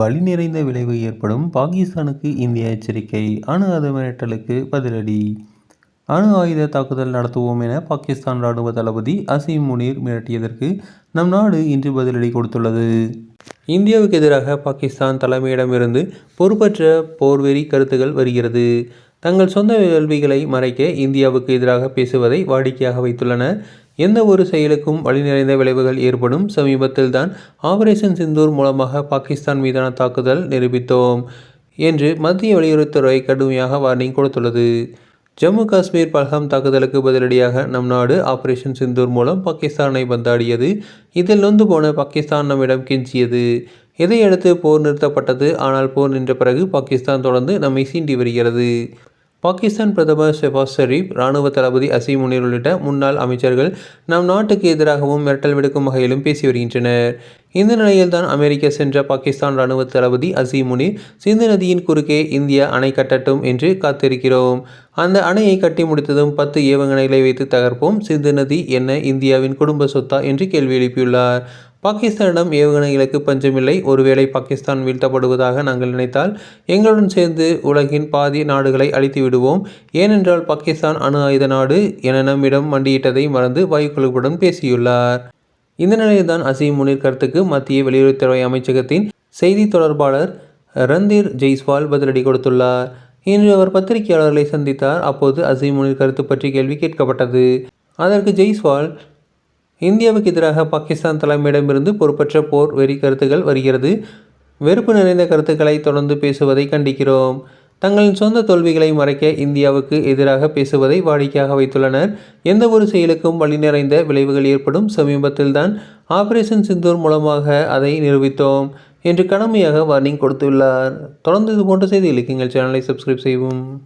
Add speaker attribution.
Speaker 1: வழி நிறைந்த விளைவு ஏற்படும் பாகிஸ்தானுக்கு இந்திய எச்சரிக்கை. அணு ஆயுத மிரட்டலுக்கு பதிலடி. அணு ஆயுத தாக்குதல் நடத்துவோம் என பாகிஸ்தான் ராணுவ தளபதி அசீம் முனீர் மிரட்டியதற்கு நம் நாடு இன்று பதிலடி கொடுத்துள்ளது. இந்தியாவுக்கு எதிராக பாகிஸ்தான் தலைமையிடமிருந்து பொறுப்பற்ற போர்வெறி கருத்துகள் வருகிறது. தங்கள் சொந்த கேள்விகளை மறைக்க இந்தியாவுக்கு எதிராக பேசுவதை வாடிக்கையாக வைத்துள்ளனர் எந்த ஒரு செயலுக்கும் வழி நிறைந்த விளைவுகள் ஏற்படும் சமீபத்தில் தான் ஆபரேஷன் சிந்தூர் மூலமாக பாகிஸ்தான் மீதான தாக்குதல் நிரூபித்தோம் என்று மத்திய வெளியுறவுத்துறை கடுமையாக வார்னிங் கொடுத்துள்ளது. ஜம்மு காஷ்மீர் பல்காம் தாக்குதலுக்கு பதிலடியாக நம் நாடு ஆபரேஷன் சிந்தூர் மூலம் பாகிஸ்தானை வந்தாடியது இதில் நொந்து போன பாகிஸ்தான் நம்மிடம் கெஞ்சியது. இதையடுத்து போர் நிறுத்தப்பட்டது. ஆனால் போர் நின்ற பிறகு பாகிஸ்தான் தொடர்ந்து நம்மை சீண்டி வருகிறது. பாகிஸ்தான் பிரதமர் ஷெபாஸ் ஷெரீப் இராணுவ தளபதி அசீம் முனீர் உள்ளிட்ட முன்னாள் அமைச்சர்கள் நம் நாட்டுக்கு எதிராகவும் மிரட்டல் விடுக்கும் வகையிலும் பேசி வருகின்றனர். இந்த நிலையில்தான் அமெரிக்கா சென்ற பாகிஸ்தான் இராணுவ தளபதி அசீம் முனீர் சிந்து நதியின் குறுக்கே இந்தியா அணை கட்டட்டும் என்று காத்திருக்கிறோம். அந்த அணையை கட்டி முடித்ததும் பத்து ஏவுகணைகளை வைத்து தகர்ப்போம். சிந்து நதி என்ன இந்தியாவின் குடும்ப சொத்தா என்று கேள்வி எழுப்பியுள்ளார். பாகிஸ்தானிடம் ஏவுகணைகளுக்கு பஞ்சமில்லை. ஒருவேளை பாகிஸ்தான் வீழ்த்தப்படுவதாக நாங்கள் நினைத்தால் எங்களுடன் சேர்ந்து உலகின் பாதி நாடுகளை அழித்து விடுவோம். ஏனென்றால் பாகிஸ்தான் அணு ஆயுத நாடு என நம்மிடம் மண்டியிட்டதை மறந்து வாயுக்குழுவுடன் பேசியுள்ளார். இந்த நிலையில்தான் அசீம் முனீர் கருத்துக்கு மத்திய வெளியுறவுத்துறை அமைச்சகத்தின் செய்தி தொடர்பாளர் ரந்தீர் ஜெய்ஸ்வால் பதிலடி கொடுத்துள்ளார். இன்று அவர் பத்திரிகையாளர்களை சந்தித்தார். அப்போது அசீம் முனீர் கருத்து பற்றி கேள்வி கேட்கப்பட்டது. அதற்கு ஜெய்ஸ்வால் இந்தியாவுக்கு எதிராக பாகிஸ்தான் தலைமையிடமிருந்து பொறுப்பற்ற போர் வெறி கருத்துக்கள் வருகிறது. வெறுப்பு நிறைந்த கருத்துக்களை தொடர்ந்து பேசுவதை கண்டிக்கிறோம். தங்களின் சொந்த தோல்விகளை மறைக்க இந்தியாவுக்கு எதிராக பேசுவதை வாடிக்கையாக வைத்துள்ளனர். எந்த ஒரு செயலுக்கும் வழி நிறைந்த விளைவுகள் ஏற்படும் சமீபத்தில்தான் ஆபரேஷன் சிந்தூர் மூலமாக அதை நிரூபித்தோம் என்று கடமையாக வார்னிங் கொடுத்துள்ளார். தொடர்ந்து இது போன்ற செய்திகளுக்கு எங்கள் சேனலை சப்ஸ்கிரைப் செய்வோம்